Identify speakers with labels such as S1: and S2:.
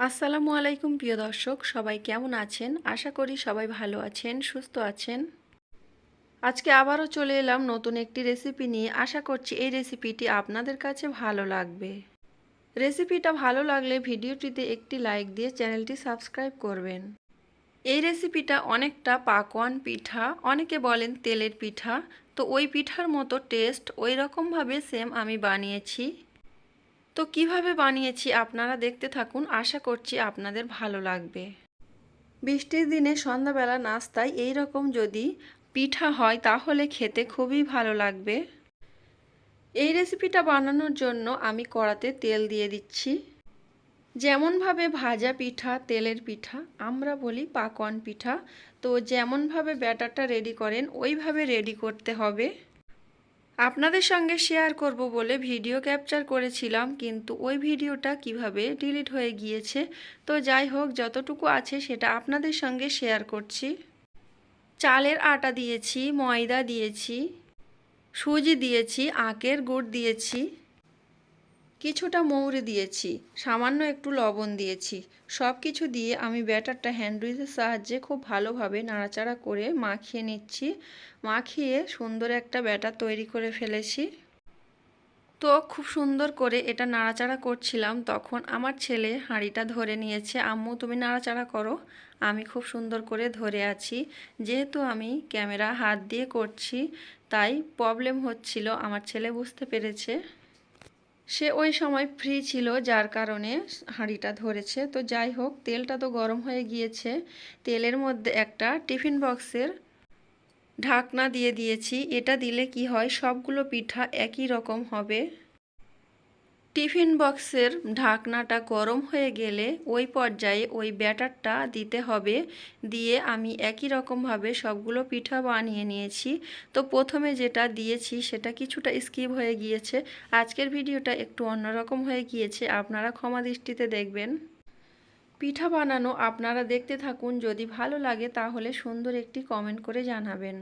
S1: আসসালামু আলাইকুম, প্রিয় দর্শক। সবাই কেমন আছেন? আশা করি সবাই ভালো আছেন, সুস্থ আছেন। আজকে আবারও চলে এলাম নতুন একটি রেসিপি নিয়ে। আশা করছি এই রেসিপিটি আপনাদের কাছে ভালো লাগবে। রেসিপিটা ভালো লাগলে ভিডিওটিতে একটি লাইক দিয়ে চ্যানেলটি সাবস্ক্রাইব করবেন। এই রেসিপিটা অনেকটা পাকোয়ান পিঠা, অনেকে বলেন তেলের পিঠা। তো ওই পিঠার মতো টেস্ট ওই রকমভাবে সেম আমি বানিয়েছি। তো কীভাবে বানিয়েছি আপনারা দেখতে থাকুন। আশা করছি আপনাদের ভালো লাগবে। বৃষ্টির দিনে সন্ধ্যাবেলা নাস্তায় এই রকম যদি পিঠা হয়, তাহলে খেতে খুবই ভালো লাগবে। এই রেসিপিটা বানানোর জন্য আমি কড়াতে তেল দিয়ে দিচ্ছি। যেমনভাবে ভাজা পিঠা, তেলের পিঠা, আমরা বলি পাকন পিঠা, তো যেমনভাবে ব্যাটারটা রেডি করেন, ওইভাবে রেডি করতে হবে। আপনাদের সঙ্গে শেয়ার করব বলে ভিডিও ক্যাপচার করেছিলাম, কিন্তু ওই ভিডিওটা কীভাবে ডিলিট হয়ে গিয়েছে? তো যাই হোক, যতটুকু আছে সেটা আপনাদের সঙ্গে শেয়ার করছি। চালের আটা দিয়েছি, ময়দা দিয়েছি, সুজি দিয়েছি, আখের গুড় দিয়েছি। কিছুটা মৌরি দিয়েছি, সামান্য একটু লবণ দিয়েছি। সব কিছু দিয়ে আমি ব্যাটারটা হ্যান্ডউইচের সাহায্যে খুব ভালোভাবে নাড়াচাড়া করে মাখিয়ে নিচ্ছি। মাখিয়ে সুন্দর একটা ব্যাটার তৈরি করে ফেলেছি। তো খুব সুন্দর করে এটা নাড়াচাড়া করছিলাম, তখন আমার ছেলে হাঁড়িটা ধরে নিয়েছে, আম্মু, তুমি নাড়াচাড়া করো। আমি খুব সুন্দর করে ধরে আছি। যেহেতু আমি ক্যামেরা হাত দিয়ে করছি, তাই প্রবলেম হচ্ছিল, আমার ছেলে বুঝতে পেরেছে। সে ওই সময় ফ্রি ছিল, যার কারণে হাঁড়িটা ধরেছে। তো যাই হোক, তেলটা তো গরম হয়ে গিয়েছে। তেলের মধ্যে একটা টিফিন বক্সের ঢাকনা দিয়ে দিয়েছি। এটা দিলে কি হয়, সবগুলো পিঠা একই রকম হবে। টিফিন বক্সের ঢাকনাটা গরম হয়ে গেলে ওই পর্যায়ে ওই ব্যাটারটা দিতে হবে। দিয়ে আমি একই রকমভাবে সবগুলো পিঠা বানিয়ে নিয়েছি। তো প্রথমে যেটা দিয়েছি সেটা কিছুটা স্কিপ হয়ে গিয়েছে। আজকের ভিডিওটা একটু অন্যরকম হয়ে গিয়েছে। আপনারা ক্ষমা দৃষ্টিতে দেখবেন। পিঠা বানানো আপনারা দেখতে থাকুন। যদি ভালো লাগে তাহলে সুন্দর একটি কমেন্ট করে জানাবেন।